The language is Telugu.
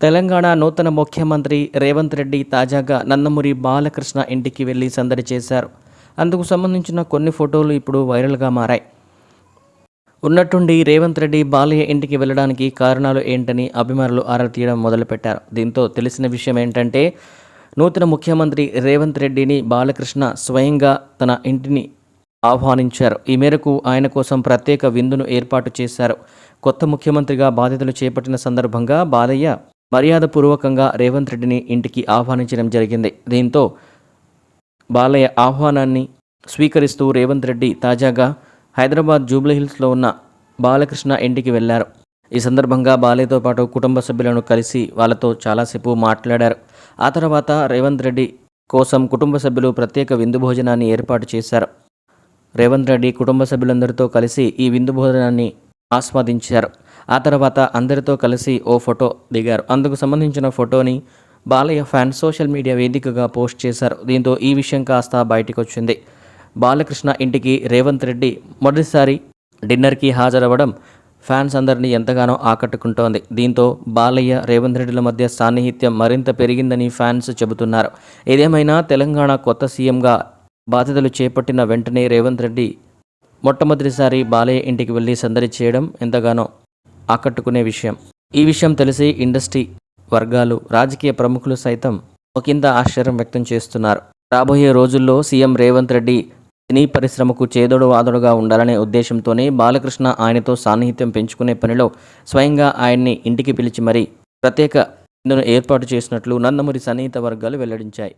తెలంగాణ నూతన ముఖ్యమంత్రి రేవంత్ రెడ్డి తాజాగా నందమూరి బాలకృష్ణ ఇంటికి వెళ్ళి సందడి చేశారు. అందుకు సంబంధించిన కొన్ని ఫోటోలు ఇప్పుడు వైరల్గా మారాయి. ఉన్నట్టుండి రేవంత్ రెడ్డి బాలయ్య ఇంటికి వెళ్ళడానికి కారణాలు ఏంటని అభిమానులు ఆరా తీయడం మొదలుపెట్టారు. దీంతో తెలిసిన విషయం ఏంటంటే నూతన ముఖ్యమంత్రి రేవంత్ రెడ్డిని బాలకృష్ణ స్వయంగా తన ఇంటిని ఆహ్వానించారు. ఈ మేరకు ఆయన కోసం ప్రత్యేక విందును ఏర్పాటు చేశారు. కొత్త ముఖ్యమంత్రిగా బాధ్యతలు చేపట్టిన సందర్భంగా బాలయ్య మర్యాదపూర్వకంగా రేవంత్ రెడ్డిని ఇంటికి ఆహ్వానించడం జరిగింది. దీంతో బాలయ్య ఆహ్వానాన్ని స్వీకరిస్తూ రేవంత్ రెడ్డి తాజాగా హైదరాబాద్ జూబ్లీహిల్స్లో ఉన్న బాలకృష్ణ ఇంటికి వెళ్ళారు. ఈ సందర్భంగా బాలయ్యతో పాటు కుటుంబ సభ్యులను కలిసి వాళ్ళతో చాలాసేపు మాట్లాడారు. ఆ తర్వాత రేవంత్ రెడ్డి కోసం కుటుంబ సభ్యులు ప్రత్యేక విందు భోజనాన్ని ఏర్పాటు చేశారు. రేవంత్ రెడ్డి కుటుంబ సభ్యులందరితో కలిసి ఈ విందు భోజనాన్ని ఆస్వాదించారు. ఆ తర్వాత అందరితో కలిసి ఓ ఫోటో దిగారు. అందుకు సంబంధించిన ఫోటోని బాలయ్య ఫ్యాన్స్ సోషల్ మీడియా వేదికగా పోస్ట్ చేశారు. దీంతో ఈ విషయం కాస్త బయటకు వచ్చింది బాలకృష్ణ ఇంటికి రేవంత్ రెడ్డి మొదటిసారి డిన్నర్కి హాజరవ్వడం ఫ్యాన్స్ అందరినీ ఎంతగానో ఆకట్టుకుంటోంది. దీంతో బాలయ్య రేవంత్ రెడ్డిల మధ్య సాన్నిహిత్యం మరింత పెరిగిందని ఫ్యాన్స్ చెబుతున్నారు. ఏదేమైనా తెలంగాణ కొత్త సీఎంగా బాధ్యతలు చేపట్టిన వెంటనే రేవంత్ రెడ్డి మొట్టమొదటిసారి బాలయ్య ఇంటికి వెళ్ళి సందడి చేయడం ఎంతగానో ఆకట్టుకునే విషయం. ఈ విషయం తెలిసి ఇండస్ట్రీ వర్గాలు రాజకీయ ప్రముఖులు సైతం ఒకంత ఆశ్చర్యం వ్యక్తం చేస్తున్నారు. రాబోయే రోజుల్లో సీఎం రేవంత్ రెడ్డి సినీ పరిశ్రమకు చేదోడు వాదోడుగా ఉండాలనే ఉద్దేశంతోనే బాలకృష్ణ ఆయనతో సాన్నిహిత్యం పెంచుకునే పనిలో స్వయంగా ఆయన్ని ఇంటికి పిలిచి మరీ ప్రత్యేక ఇందును ఏర్పాటు చేసినట్లు నందమూరి సన్నిహిత వర్గాలు వెల్లడించాయి.